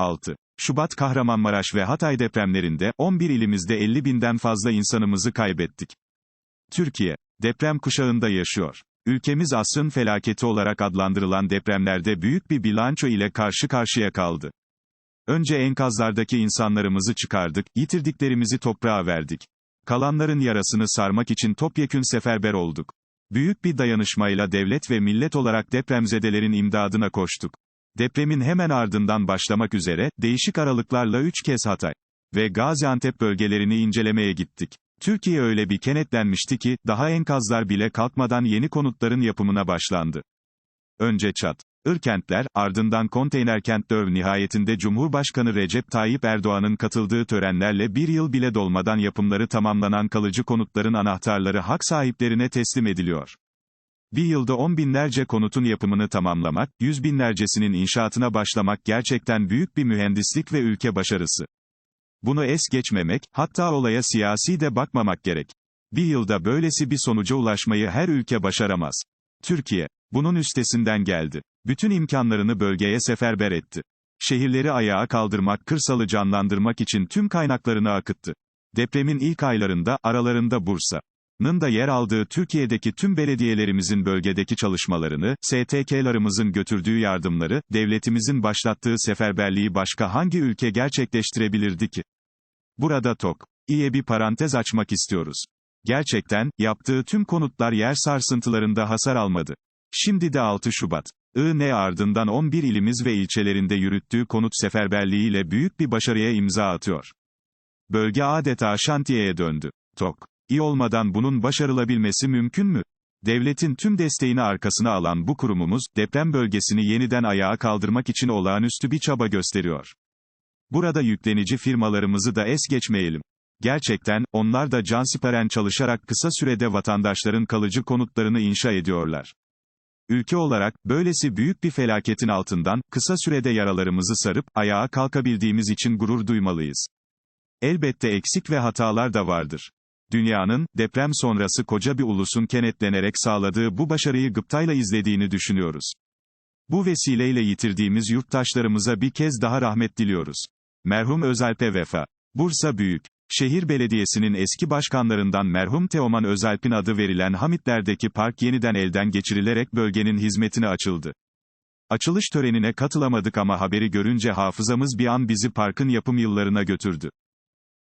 6. Şubat Kahramanmaraş ve Hatay depremlerinde 11 ilimizde 50 binden fazla insanımızı kaybettik. Türkiye, deprem kuşağında yaşıyor. Ülkemiz asrın felaketi olarak adlandırılan depremlerde büyük bir bilanço ile karşı karşıya kaldı. Önce enkazlardaki insanlarımızı çıkardık, yitirdiklerimizi toprağa verdik. Kalanların yarasını sarmak için topyekün seferber olduk. Büyük bir dayanışmayla devlet ve millet olarak depremzedelerin imdadına koştuk. Depremin hemen ardından başlamak üzere, değişik aralıklarla üç kez Hatay ve Gaziantep bölgelerini incelemeye gittik. Türkiye öyle bir kenetlenmişti ki, daha enkazlar bile kalkmadan yeni konutların yapımına başlandı. Önce Çat, Irkentler, ardından konteyner kent döv nihayetinde Cumhurbaşkanı Recep Tayyip Erdoğan'ın katıldığı törenlerle bir yıl bile dolmadan yapımları tamamlanan kalıcı konutların anahtarları hak sahiplerine teslim ediliyor. Bir yılda on binlerce konutun yapımını tamamlamak, yüz binlercesinin inşaatına başlamak gerçekten büyük bir mühendislik ve ülke başarısı. Bunu es geçmemek, hatta olaya siyasi de bakmamak gerek. Bir yılda böylesi bir sonuca ulaşmayı her ülke başaramaz. Türkiye, bunun üstesinden geldi. Bütün imkanlarını bölgeye seferber etti. Şehirleri ayağa kaldırmak, kırsalı canlandırmak için tüm kaynaklarını akıttı. Depremin ilk aylarında, aralarında Bursa'nın da yer aldığı Türkiye'deki tüm belediyelerimizin bölgedeki çalışmalarını, STK'larımızın götürdüğü yardımları, devletimizin başlattığı seferberliği başka hangi ülke gerçekleştirebilirdi ki? Burada tok. İyi bir parantez açmak istiyoruz. Gerçekten, yaptığı tüm konutlar yer sarsıntılarında hasar almadı. Şimdi de 6 Şubat. IN ardından 11 ilimiz ve ilçelerinde yürüttüğü konut seferberliğiyle büyük bir başarıya imza atıyor. Bölge adeta şantiyeye döndü. TOK. İyi olmadan bunun başarılabilmesi mümkün mü? Devletin tüm desteğini arkasına alan bu kurumumuz, deprem bölgesini yeniden ayağa kaldırmak için olağanüstü bir çaba gösteriyor. Burada yüklenici firmalarımızı da es geçmeyelim. Gerçekten, onlar da cansiperen çalışarak kısa sürede vatandaşların kalıcı konutlarını inşa ediyorlar. Ülke olarak, böylesi büyük bir felaketin altından, kısa sürede yaralarımızı sarıp, ayağa kalkabildiğimiz için gurur duymalıyız. Elbette eksik ve hatalar da vardır. Dünyanın, deprem sonrası koca bir ulusun kenetlenerek sağladığı bu başarıyı gıptayla izlediğini düşünüyoruz. Bu vesileyle yitirdiğimiz yurttaşlarımıza bir kez daha rahmet diliyoruz. Merhum Özalp'e vefa. Bursa Büyük. Şehir Belediyesi'nin eski başkanlarından merhum Teoman Özalp'in adı verilen Hamitler'deki park yeniden elden geçirilerek bölgenin hizmetine açıldı. Açılış törenine katılamadık ama haberi görünce hafızamız bir an bizi parkın yapım yıllarına götürdü.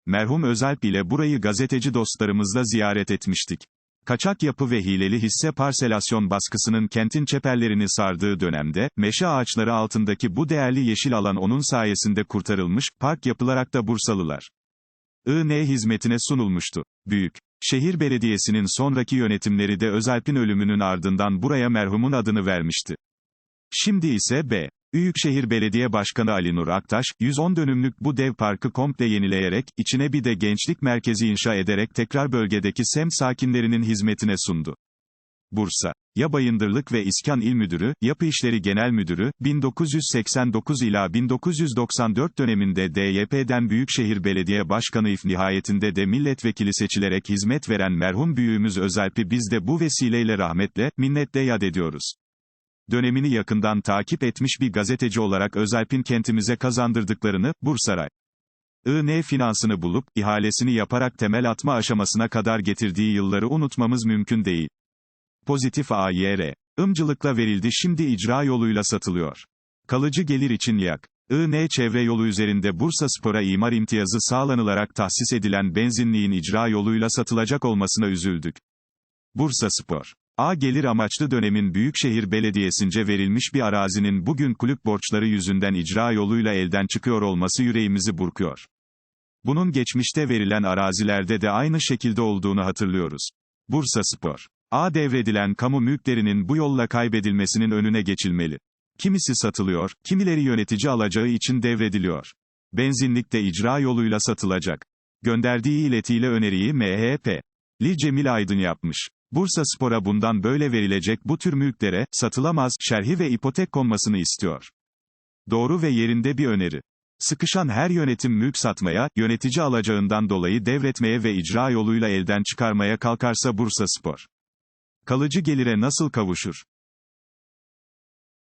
Merhum Özalp ile burayı gazeteci dostlarımızla ziyaret etmiştik. Kaçak yapı ve hileli hisse parselasyon baskısının kentin çeperlerini sardığı dönemde, meşe ağaçları altındaki bu değerli yeşil alan onun sayesinde kurtarılmış, park yapılarak da Bursalılar. IN hizmetine sunulmuştu. Büyük. Şehir Belediyesi'nin sonraki yönetimleri de Özalp'in ölümünün ardından buraya merhumun adını vermişti. Şimdi ise B. Büyükşehir Belediye Başkanı Ali Nur Aktaş, 110 dönümlük bu dev parkı komple yenileyerek, içine bir de gençlik merkezi inşa ederek tekrar bölgedeki semt sakinlerinin hizmetine sundu. Bursa. Ya Bayındırlık ve İskan İl Müdürü, Yapı İşleri Genel Müdürü, 1989 ila 1994 döneminde DYP'den Büyükşehir Belediye Başkanı if nihayetinde de milletvekili seçilerek hizmet veren merhum büyüğümüz Özalp'i biz de bu vesileyle rahmetle, minnetle yad ediyoruz. Dönemini yakından takip etmiş bir gazeteci olarak Özalp'in kentimize kazandırdıklarını, Bursaray. IN finansını bulup, ihalesini yaparak temel atma aşamasına kadar getirdiği yılları unutmamız mümkün değil. Pozitif AYR. Imcılıkla verildi şimdi icra yoluyla satılıyor. Kalıcı gelir için yak. IN çevre yolu üzerinde Bursa Spor'a imar imtiyazı sağlanılarak tahsis edilen benzinliğin icra yoluyla satılacak olmasına üzüldük. Bursa Spor. A gelir amaçlı dönemin Büyükşehir Belediyesi'nce verilmiş bir arazinin bugün kulüp borçları yüzünden icra yoluyla elden çıkıyor olması yüreğimizi burkuyor. Bunun geçmişte verilen arazilerde de aynı şekilde olduğunu hatırlıyoruz. Bursa Spor. A devredilen kamu mülklerinin bu yolla kaybedilmesinin önüne geçilmeli. Kimisi satılıyor, kimileri yönetici alacağı için devrediliyor. Benzinlik de icra yoluyla satılacak. Gönderdiği iletiyle öneriyi MHP. Li Cemil Aydın yapmış. Bursa Spor'a bundan böyle verilecek bu tür mülklere, satılamaz, şerhi ve ipotek konmasını istiyor. Doğru ve yerinde bir öneri. Sıkışan her yönetim mülk satmaya, yönetici alacağından dolayı devretmeye ve icra yoluyla elden çıkarmaya kalkarsa Bursa Spor. Kalıcı gelire nasıl kavuşur?